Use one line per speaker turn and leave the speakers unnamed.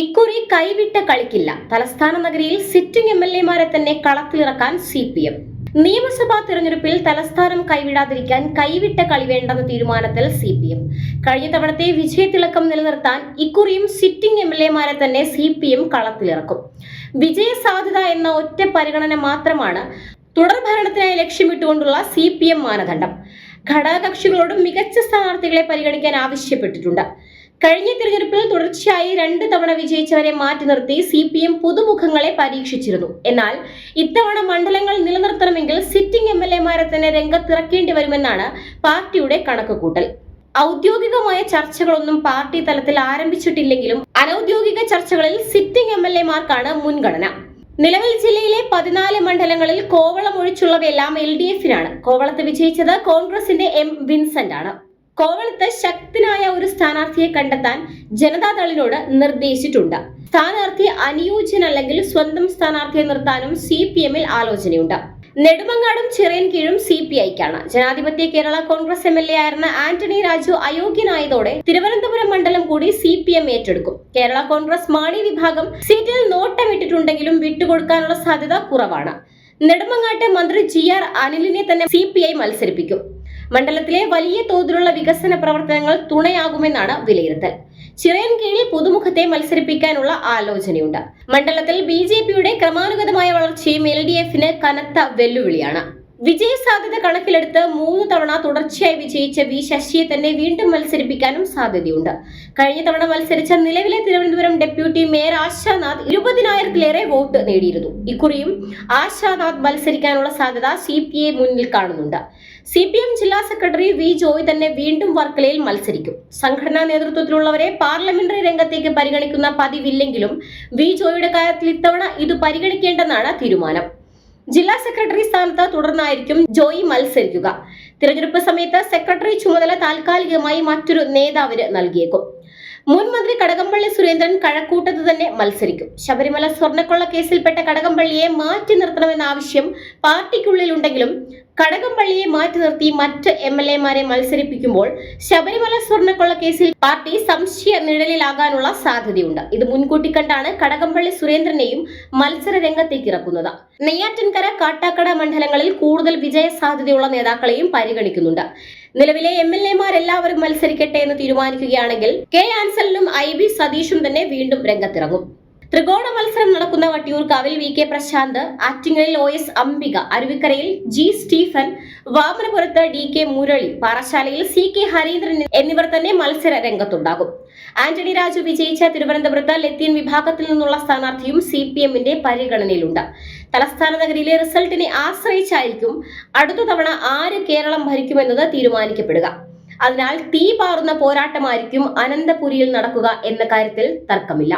ഇക്കുറി കൈവിട്ട കളിക്കില്ല. തലസ്ഥാന നഗരിയിൽ സിറ്റിംഗ് എം എൽ എമാരെ തന്നെ കളത്തിലിറക്കാൻ സി പി എം. നിയമസഭാ തിരഞ്ഞെടുപ്പിൽ തലസ്ഥാനം കൈവിടാതിരിക്കാൻ കൈവിട്ട കളി വേണ്ടെന്ന തീരുമാനത്തിൽ സി പി എം. കഴിഞ്ഞ തവണത്തെ വിജയത്തിളക്കം നിലനിർത്താൻ ഇക്കുറിയും സിറ്റിംഗ് എം എൽ എമാരെ തന്നെ സി പി എം കളത്തിലിറക്കും. വിജയ സാധ്യത എന്ന ഒറ്റ പരിഗണന മാത്രമാണ് തുടർ ഭരണത്തിനായി ലക്ഷ്യമിട്ടുകൊണ്ടുള്ള സി പി എം മാനദണ്ഡം. ഘടകകക്ഷികളോടും മികച്ച സ്ഥാനാർത്ഥികളെ പരിഗണിക്കാൻ ആവശ്യപ്പെട്ടിട്ടുണ്ട്. കഴിഞ്ഞ തിരഞ്ഞെടുപ്പിൽ തുടർച്ചയായി രണ്ട് തവണ വിജയിച്ചവരെ മാറ്റി നിർത്തി സി പി എം പുതുമുഖങ്ങളെ പരീക്ഷിച്ചിരുന്നു. എന്നാൽ ഇത്തവണ മണ്ഡലങ്ങൾ നിലനിർത്തണമെങ്കിൽ സിറ്റിംഗ് എം എൽ എമാരെ തന്നെ രംഗത്തിറക്കേണ്ടി വരുമെന്നാണ് പാർട്ടിയുടെ കണക്കുകൂട്ടൽ. ഔദ്യോഗികമായ ചർച്ചകളൊന്നും പാർട്ടി തലത്തിൽ ആരംഭിച്ചിട്ടില്ലെങ്കിലും അനൌദ്യോഗിക ചർച്ചകളിൽ സിറ്റിംഗ് എം എൽ എമാർക്കാണ് മുൻഗണന. നിലവിൽ ജില്ലയിലെ പതിനാല് മണ്ഡലങ്ങളിൽ കോവളം ഒഴിച്ചുള്ളവയെല്ലാം എൽ ഡി എഫിനാണ്. കോവളത്ത് വിജയിച്ചത് കോൺഗ്രസിന്റെ എം വിൻസെന്റ് ആണ് കോവളത്ത് ശക്തനായ ഒരു സ്ഥാനാർത്ഥിയെ കണ്ടെത്താൻ ജനതാദളിനോട് നിർദ്ദേശിച്ചിട്ടുണ്ട്. സ്ഥാനാർത്ഥി അനുയോജ്യനല്ലെങ്കിൽ സ്വന്തം സ്ഥാനാർത്ഥിയെ നിർത്താനും സി പി എമ്മിൽ ആലോചനയുണ്ട്. നെടുമങ്ങാടും ചിറയൻകീഴും C P ഐക്കാണ്. Janadhipathya Kerala Congress M L A ആയിരുന്ന ആന്റണി രാജു അയോഗ്യനായതോടെ തിരുവനന്തപുരം മണ്ഡലം കൂടി സി പി എം ഏറ്റെടുക്കും. കേരള കോൺഗ്രസ് മാണി വിഭാഗം സീറ്റിൽ നോട്ടമിട്ടിട്ടുണ്ടെങ്കിലും വിട്ടുകൊടുക്കാനുള്ള സാധ്യത കുറവാണ്. നെടുമങ്ങാട്ടെ മന്ത്രി ജി ആർ അനിലിനെ തന്നെ സി പി ഐ മത്സരിപ്പിക്കും. മണ്ഡലത്തിലെ വലിയ തോതിലുള്ള വികസന പ്രവർത്തനങ്ങൾ തുണയാകുമെന്നാണ് വിലയിരുത്തൽ. ചിറയൻ കീഴിൽ പുതുമുഖത്തെ മത്സരിപ്പിക്കാനുള്ള ആലോചനയുണ്ട്. മണ്ഡലത്തിൽ ബി ജെ പിയുടെ ക്രമാനുഗതമായ വളർച്ചയും എൽ ഡി എഫിന് കനത്ത വെല്ലുവിളിയാണ്. വിജയ സാധ്യത കണക്കിലെടുത്ത് മൂന്ന് തവണ തുടർച്ചയായി വിജയിച്ച വി ശശിയെ തന്നെ വീണ്ടും മത്സരിപ്പിക്കാനും സാധ്യതയുണ്ട്. കഴിഞ്ഞ തവണ മത്സരിച്ച നിലവിലെ തിരുവനന്തപുരം ഡെപ്യൂട്ടി മേയർ ആശാനാഥ് ഇരുപതിനായിരത്തിലേറെ വോട്ട് നേടിയിരുന്നു. ഇക്കുറിയും ആശാനാഥ് മത്സരിക്കാനുള്ള സാധ്യത സി പി ഐ മുന്നിൽ കാണുന്നുണ്ട്. സി പി എം ജില്ലാ സെക്രട്ടറി വി ജോയ് തന്നെ വീണ്ടും വർക്കലയിൽ മത്സരിക്കും. സംഘടനാ നേതൃത്വത്തിലുള്ളവരെ പാർലമെന്ററി രംഗത്തേക്ക് പരിഗണിക്കുന്ന പതിവില്ലെങ്കിലും വി ജോയിയുടെ കാര്യത്തിൽ ഇത്തവണ ഇത് പരിഗണിക്കേണ്ടെന്നാണ് തീരുമാനം. ജില്ലാ സെക്രട്ടറി സ്ഥാനത്ത് തുടർന്നായിരിക്കും ജോയി മത്സരിക്കുക. തിരഞ്ഞെടുപ്പ് സമയത്ത് സെക്രട്ടറി ചുമതല താൽക്കാലികമായി മറ്റൊരു നേതാവിന് നൽകിയേക്കും. മുൻ മന്ത്രി കടകംപള്ളി സുരേന്ദ്രൻ കഴക്കൂട്ടത്ത് തന്നെ മത്സരിക്കും. ശബരിമല സ്വർണക്കൊള്ള കേസിൽപ്പെട്ട കടകംപള്ളിയെ മാറ്റി നിർത്തണമെന്ന ആവശ്യം പാർട്ടിക്കുള്ളിലുണ്ടെങ്കിലും കടകംപള്ളിയെ മാറ്റി നിർത്തി മറ്റ് എം എൽ എമാരെ മത്സരിപ്പിക്കുമ്പോൾ ശബരിമല സ്വർണക്കൊള്ള കേസിൽ പാർട്ടി സംശയ നിഴലിലാകാനുള്ള സാധ്യതയുണ്ട്. ഇത് മുൻകൂട്ടി കണ്ടാണ് കടകംപള്ളി സുരേന്ദ്രനെയും മത്സര രംഗത്തേക്ക് ഇറക്കുന്നത്. നെയ്യാറ്റിൻകര കാട്ടാക്കട മണ്ഡലങ്ങളിൽ കൂടുതൽ വിജയ സാധ്യതയുള്ള നേതാക്കളെയും പരിഗണിക്കുന്നുണ്ട്. നിലവിലെ എം എൽ എമാരെല്ലാവരും മത്സരിക്കട്ടെ എന്ന് തീരുമാനിക്കുകയാണെങ്കിൽ കെ ആൻസലിനും ഐ ബി സതീഷും തന്നെ വീണ്ടും രംഗത്തിറങ്ങും. ത്രികോണ മത്സരം നടക്കുന്ന വട്ടിയൂർക്കാവിൽ വി കെ പ്രശാന്ത് ആറ്റിങ്ങലിൽ ഒ എസ് അംബിക അരുവിക്കരയിൽ ജി സ്റ്റീഫൻ വാമനപുരത്ത് ഡി കെ മുരളി പാറശാലയിൽ സി കെ ഹരീന്ദ്രൻ എന്നിവർ തന്നെ മത്സര രംഗത്തുണ്ടാകും ആന്റണി രാജു വിജയിച്ച തിരുവനന്തപുരത്ത് ലത്തീൻ വിഭാഗത്തിൽ നിന്നുള്ള സ്ഥാനാർത്ഥിയും സി പി എമ്മിന്റെ പരിഗണനയിലുണ്ട്. തലസ്ഥാന നഗരിയിലെ റിസൾട്ടിനെ ആശ്രയിച്ചായിരിക്കും അടുത്ത തവണ ആര് കേരളം ഭരിക്കുമെന്നത് തീരുമാനിക്കപ്പെടുക. അതിനാൽ തീ പാറുന്ന പോരാട്ടമായിരിക്കും അനന്തപുരിയിൽ നടക്കുക എന്ന കാര്യത്തിൽ തർക്കമില്ല.